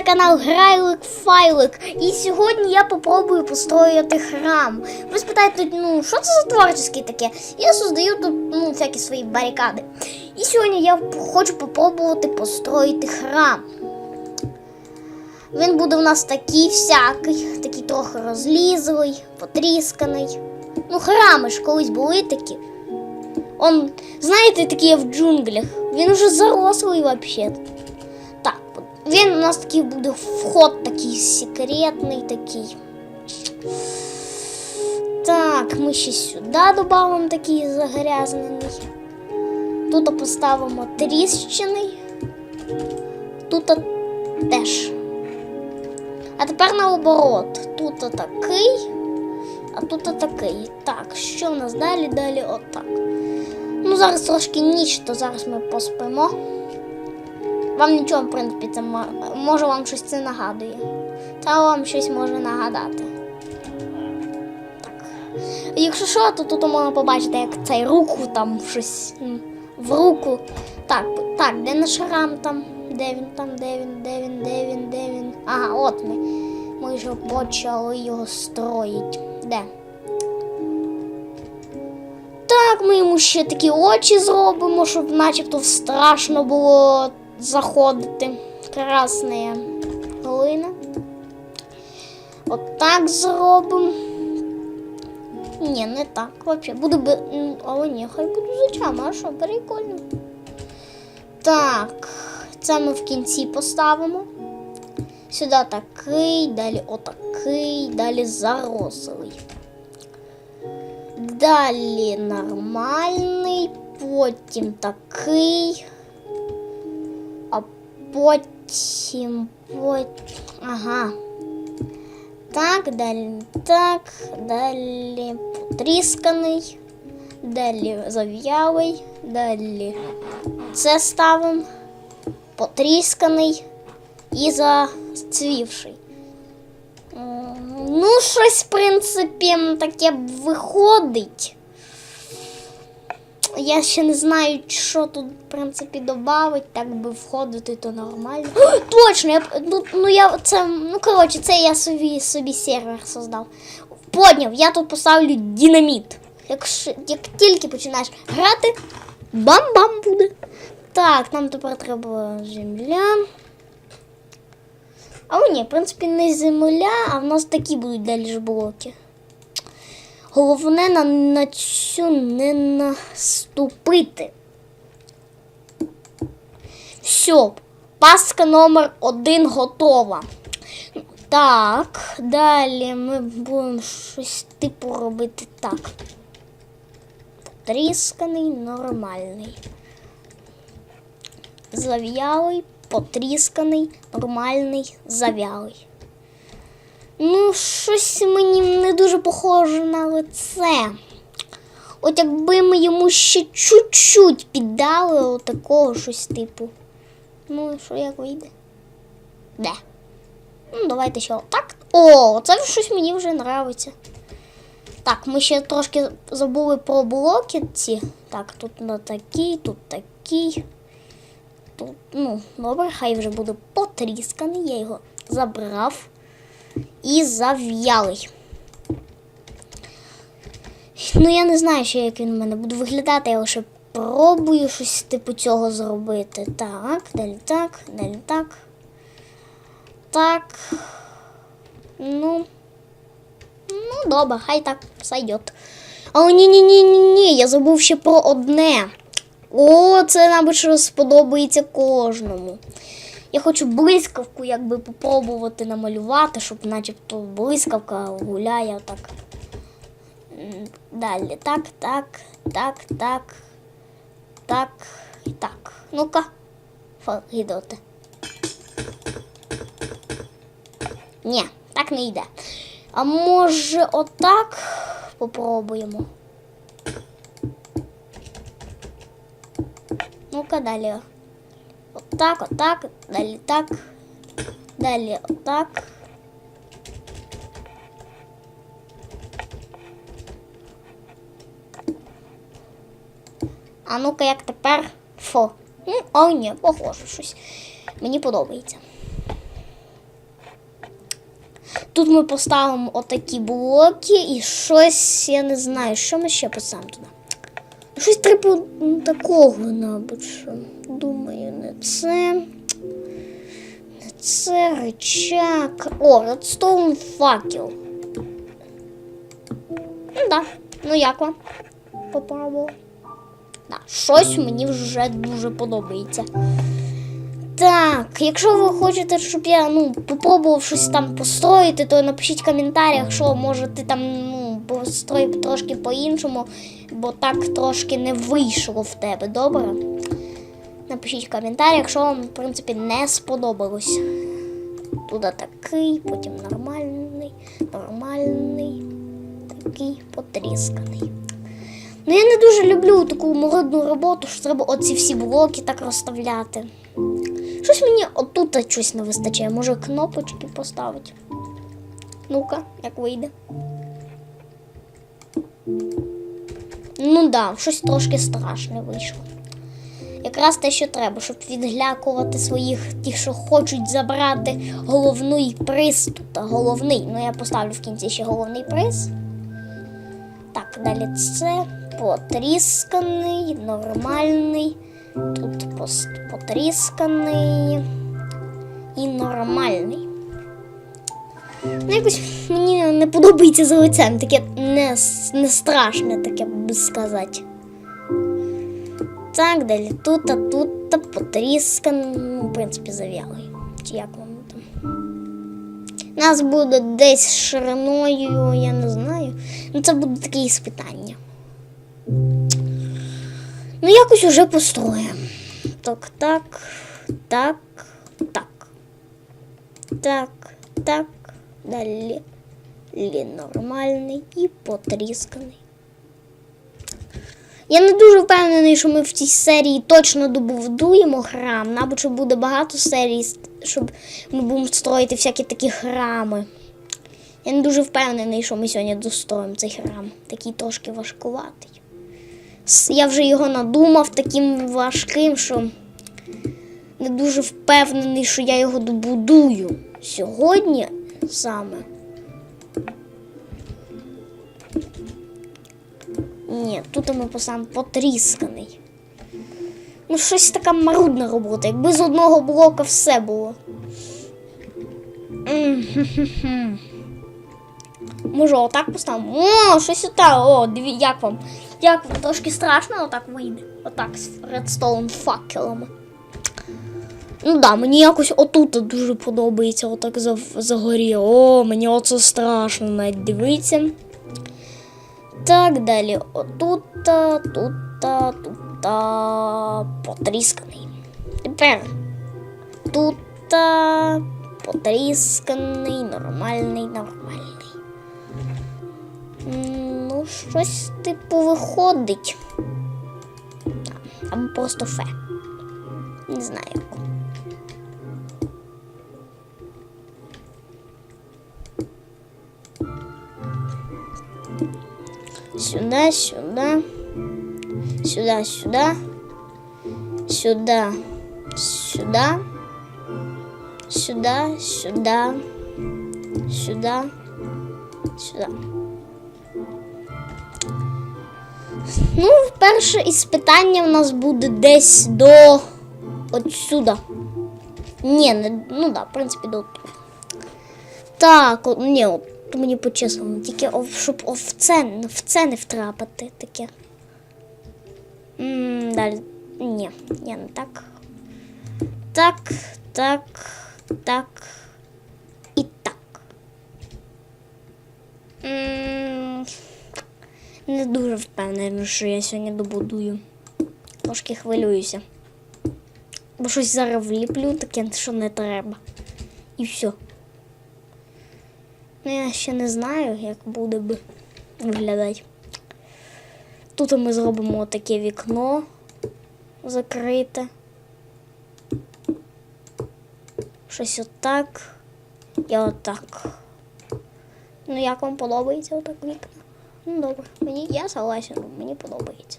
це канал Грайлик Файлик. І сьогодні я попробую построїти храм. Ви спитаєте, ну що це за творчеське таке? Я создаю тут ну, всякі свої барикади. І сьогодні я хочу попробувати построїти храм. Він буде у нас такий всякий, такий трохи розлізлий, потрісканий. Ну, храми ж колись були такі. Он, знаєте, такі в джунглях. Він уже зарослий взагалі. Він у нас такий буде вход такий секретний такий. Так, ми ще сюди додамо такий загрязнений. Тут поставимо тріщини. Тут теж. А тепер наоборот. Тут такий, а тут такий. Так, що в нас далі? Далі отак. Ну, зараз трошки ніч, то зараз ми поспимо. Вам нічого, в принципі, це може вам щось це нагадує. Та вам щось може нагадати. Так. Якщо що, то тут можна побачити, як цей руку там щось в руку. Так, так, де наш храм там? Де він там, де він, де він, де він, де він? Ага, от ми. Ми вже почали його строїти. Де? Так, ми йому ще такі очі зробимо, щоб начебто страшно було заходити. Красна глина. От так зробимо. Ні, не так. Вообще буде би. Але ні, хай буде з а що, прикольно. Так, це ми в кінці поставимо. Сюди такий, далі отакий, далі зарослий. Далі нормальний, потім такий, потім, потім, ага. Так, далі так, далі потрісканий, далі зав'ялий, далі це ставимо, потрісканий і зацвівший. Ну, щось, в принципі, таке виходить. Я ще не знаю, що тут, в принципі, додати, так би входити, то нормально. О, точно, я, ну, ну я це, ну коротше, це я собі, собі сервер создав. Подняв, я тут поставлю динаміт. Якщо, як тільки починаєш грати, бам-бам буде. Так, нам тепер треба земля. А ні, в принципі, не земля, а в нас такі будуть далі ж блоки. Головне на, на цю не наступити. Все, паска номер один готова. Так, далі ми будемо щось типу робити так. Потрісканий, нормальний. Зав'ялий, потрісканий, нормальний, зав'ялий. Ну, щось мені не дуже похоже на лице. От якби ми йому ще чуть-чуть піддали отакого щось типу. Ну, що як вийде? Де? Ну, давайте ще отак. О, це щось мені вже нравиться. Так, ми ще трошки забули про блоки ці. Так, тут на такий, тут такий. Тут, ну, добре, хай вже буде потрісканий. Я його забрав і зав'ялий. Ну, я не знаю, ще як він у мене буде виглядати, я лише пробую щось типу цього зробити. Так, далі так, далі так. Так. Ну. Ну, добре, хай так сойдет. Але ні, ні, ні, ні, ні, я забув ще про одне. О, це, мабуть, сподобається кожному. Я хочу блискавку якби попробувати намалювати, щоб начебто блискавка гуляє отак. М, Далі. Так, так, так, так, так і так. Ну-ка, гідоте. Ні, так не йде. А може отак попробуємо? Ну-ка далі. Отак, отак, далі так, далі отак. А ну-ка, як тепер фо. Ну, о, ні, похоже щось. Мені подобається. Тут ми поставимо отакі блоки і щось, я не знаю, що ми ще поставимо туди. Щось типу м, такого, мабуть. Думаю, не це. Не це рычаг. О, редстоун факел. Ну да. Ну як вам? Попробував. Да, щось мені вже дуже подобається. Так, якщо ви хочете, щоб я ну, попробував щось там построїти, то напишіть в коментарях, що може ти там ну, построїв трошки по-іншому, бо так трошки не вийшло в тебе, добре? Напишіть в коментарях, що вам, в принципі, не сподобалось. Тут такий, потім нормальний, нормальний, такий потрісканий. Ну я не дуже люблю таку мородну роботу, що треба оці всі блоки так розставляти. Щось мені отут щось не вистачає. Може кнопочки поставити. Ну-ка, як вийде. Ну да, щось трошки страшне вийшло. Якраз те, що треба, щоб відглякувати своїх тих, що хочуть забрати головний приз тут. Головний. Ну я поставлю в кінці ще головний приз. Так, далі це потрісканий, нормальний. Тут потрісканий і нормальний. Ну, якось мені не подобається за лицем, таке не, не страшне, таке би сказати. Так, далі тут, а тут, а потрісканий, ну, в принципі, зав'ялий. Чи як воно там? Нас буде десь шириною, я не знаю. Ну, це буде таке іспитання. Ну, якось уже построїмо. Так, так, так, так. Так, так, далі. Лі нормальний і потрісканий. Я не дуже впевнений, що ми в цій серії точно добудуємо храм. Мабуть, буде багато серій, щоб ми будемо строїти всякі такі храми. Я не дуже впевнений, що ми сьогодні достроїмо цей храм. Такий трошки важкуватий. Я вже його надумав таким важким, що не дуже впевнений, що я його добудую сьогодні саме. Ні, тут ми посам потрісканий. Ну, щось така марудна робота. Якби з одного блока все було. Може, отак поставимо? О, щось отак. О, диві, як вам? Як вам? Трошки страшно, але так вийде. Отак з редстоун факелами. Ну да, мені якось отут дуже подобається, отак за, загорі. О, мені оце страшно навіть дивиться. Так, далі. Отут, тут, тут, потрісканий. Тепер тут потрісканий, нормальний, нормальний. Ну, щось типу виходить. Або просто фе. Не знаю. Сюда, сюда. Сюда, сюда. Сюда, сюда. Сюда, сюда. Сюда. Сюда. Ну, перше іспитання в нас буде десь до от сюди. Ні, не, ну да, в принципі, до. Так, от, ні, от мені по-чесному, тільки щоб о, в це, не втрапити таке. М, далі. Ні, я не так. Так, так, так і так. М, Не дуже впевнена, що я сьогодні добудую. Трошки хвилююся. Бо щось зараз вліплю, таке, що не треба. І все. Ну, я ще не знаю, як буде би виглядати. Тут ми зробимо таке вікно закрите. Щось отак і отак. Ну, як вам подобається отак вікна? Ну, добре. Мені я согласен, мені подобається.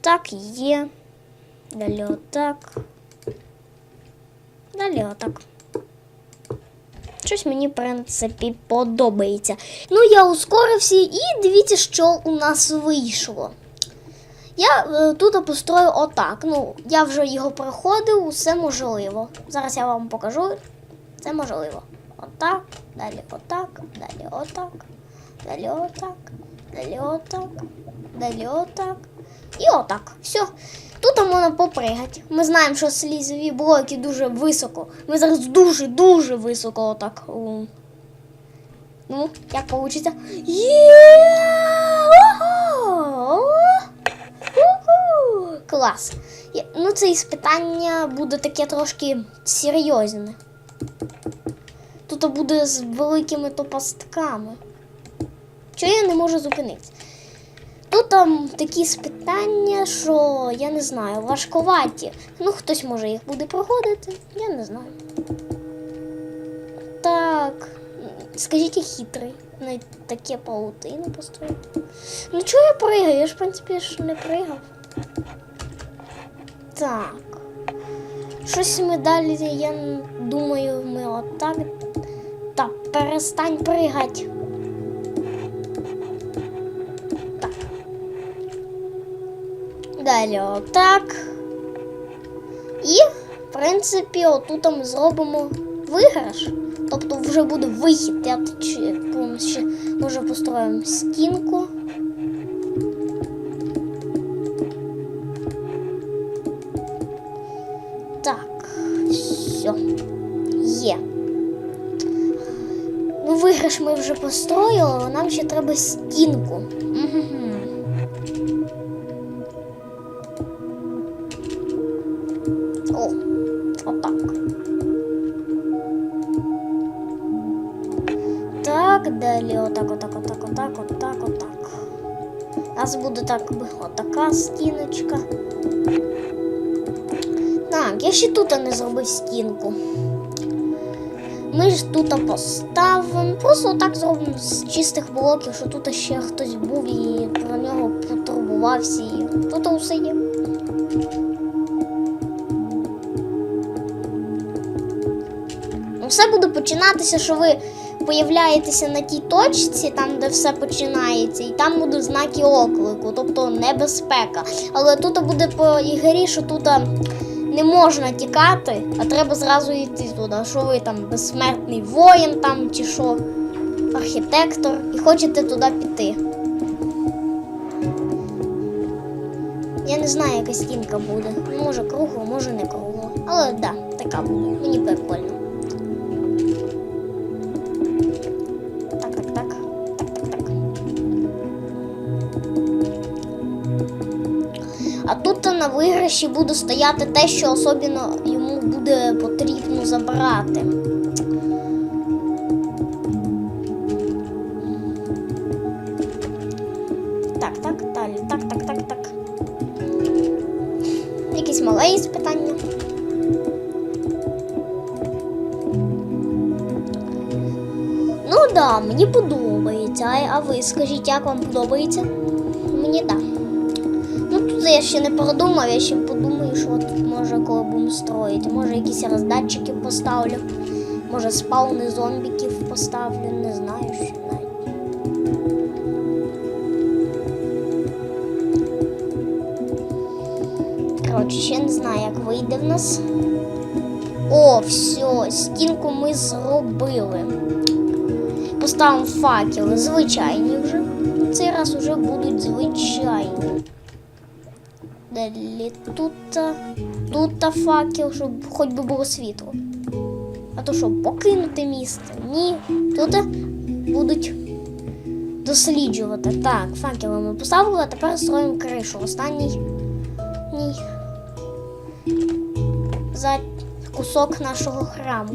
Так є. Далі отак. Далі отак. Щось мені, в принципі, подобається. Ну, я ускорився і дивіться, що у нас вийшло. Я е, тут построю отак. Ну, я вже його проходив, усе можливо. Зараз я вам покажу. Це можливо. Отак, далі отак, далі отак, далі отак, далі отак, далі отак. І отак. Все. Тут можна попригати. Ми знаємо, що слізові блоки дуже високо. Ми зараз дуже-дуже високо отак. Ну, як вийде? Клас. Ну, це іспитання буде таке трошки серйозне. Тут буде з великими топастками. Чого я не можу зупинитися? Тут там такі спитання, що я не знаю, важковаті. Ну, хтось може їх буде проходити, я не знаю. Так, скажіть, я хитрий. Навіть таке паутини построїв. Ну чого я пригаю? Я ж, в принципі, ж не пригав. Так. Щось ми далі, я думаю, ми отак. Так, перестань пригати. Далі отак. І, в принципі, отут ми зробимо виграш. Тобто вже буде вихід. Я ще, може построїмо стінку. Так, все. Є. Ну, виграш ми вже построїли, але нам ще треба стінку. Мгм. Так, далі отак, отак, отак, отак, отак, отак. У нас буде так отака стіночка. Так, я ще тут не зробив стінку. Ми ж тут поставимо. Просто отак зробимо з чистих блоків, що тут ще хтось був і про нього потурбувався. І тут усе є. Все буде починатися, що ви появляєтеся на тій точці, там, де все починається, і там будуть знаки оклику, тобто небезпека. Але тут буде по ігрі, що тут не можна тікати, а треба зразу йти туди. Що ви там безсмертний воїн там чи що, архітектор, і хочете туди піти. Я не знаю, яка стінка буде. Може кругла, може не кругла. Але да, така буде. Мені прикольно. А тут на виграші буде стояти те, що особливо йому буде потрібно забрати. Так, так, далі. Так, так, так, так. Якісь мале питання. Ну да, мені подобається. А, ви скажіть, як вам подобається? Тут я ще не продумав, я ще подумаю, що тут може коли будемо строїти. Може якісь роздатчики поставлю, може спауни зомбіків поставлю, не знаю, що навіть. Коротше, ще не знаю, як вийде в нас. О, все, стінку ми зробили. Поставимо факели, звичайні вже. Цей раз вже будуть звичайні. Далі тут, тут факел, щоб хоч би було світло. А то що, покинути місто? Ні. Тут будуть досліджувати. Так, факели ми поставили, а тепер строїмо кришу. Останній ні. За кусок нашого храму.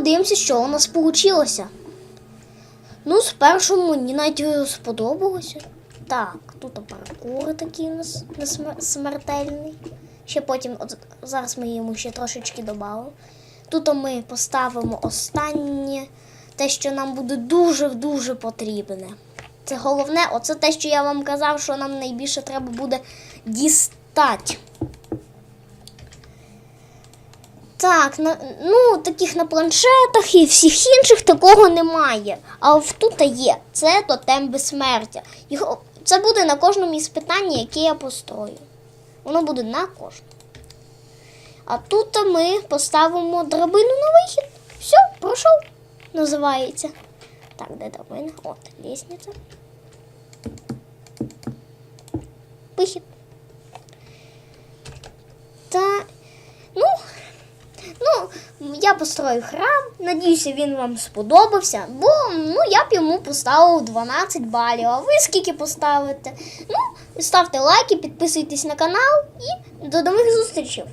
Подивимося, що у нас вийшло. Ну, спершу мені навіть сподобалося. Так, тут паркур такий у нас смертельний. Ще потім, от зараз ми йому ще трошечки додамо. Тут ми поставимо останнє, те, що нам буде дуже-дуже потрібне. Це головне, оце те, що я вам казав, що нам найбільше треба буде дістати. Так, на, ну таких на планшетах і всіх інших такого немає. А в тут є. Це тотем безсмертя. Його, це буде на кожному із питань, яке я построю. Воно буде на кожному. А тут ми поставимо драбину на вихід. Все, пройшов. Називається. Так, де драбина? От, лісниця. Вихід. Та, я построю храм. Надіюся, він вам сподобався. Бо ну, я б йому поставив 12 балів. А ви скільки поставите? Ну, ставте лайки, підписуйтесь на канал і до нових зустрічей.